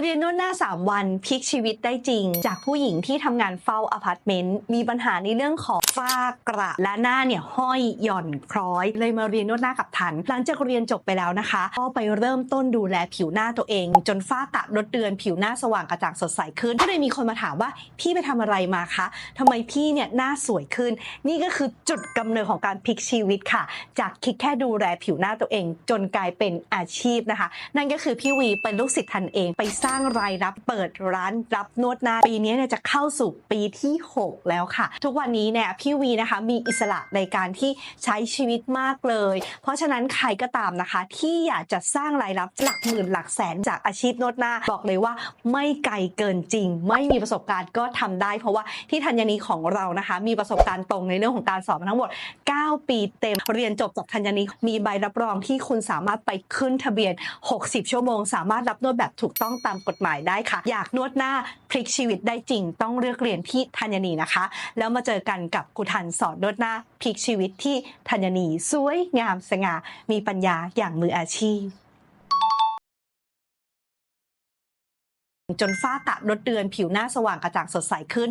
เรียนนวดหน้า 3 วันพลิกชีวิตได้จริง จากผู้หญิงที่ทำงานเฝ้าอพาร์ตเมนต์มีปัญหาในเรื่องของฝ้ากระและหน้าเนี่ยห้อยหย่อนคล้อย เลยมาเรียนนวดหน้ากับทัน หลังจากเรียนจบไปแล้วนะคะก็ไปเริ่มต้นดูแลผิวหน้าตัวเอง จนฝ้ากระลดเดือนผิวหน้าสว่างกระจ่างสดใสขึ้นก็เลยมีคนมาถามว่าพี่ไปทำอะไรมาคะทำไมพี่เนี่ยหน้าสวยขึ้น นี่ก็คือจุดกำเนิดของการพลิกชีวิตค่ะ จากคิดแค่ดูแลผิวหน้าตัวเอง จนกลายเป็นอาชีพนะคะ นั่นก็คือพี่วีเป็นลูกศิษย์ทันเองไปสร้างรายรับเปิดร้านรับนวดหน้าปีนี้เนี่ยจะเข้าสู่ปีที่ 6 แล้วค่ะ ทุกวันนี้เนี่ยพี่วีนะคะมีอิสระในการที่ใช้ชีวิตมากเลย เพราะฉะนั้นใครก็ตามนะคะ ที่อยากจะสร้างรายรับหลักหมื่นหลักแสนจากอาชีพนวดหน้า บอกเลยว่าไม่ไกลเกินจริง ไม่มีประสบการณ์ก็ทำได้ เพราะว่าที่ธัญนีของเรานะคะ มีประสบการณ์ตรงในเรื่องของการสอนมาทั้งหมด 9 ปีเต็ม เรียนจบจากธัญนีมีใบรับรองที่คุณสามารถไปขึ้นทะเบียน 60 ชั่วโมง สามารถรับนวดแบบถูกต้องตามกฎหมายได้ค่ะ อยากนวดหน้าพลิกชีวิตได้จริง ต้องเลือกเรียนที่ธัญนีนะคะ แล้วมาเจอกันกับกูทันสอนนวดหน้าพลิกชีวิตที่ธัญนีสวยงามสง่ามีปัญญาอย่างมืออาชีพจนฝ้ากระลดเดือนผิวหน้าสว่างกระจ่างสดใสขึ้น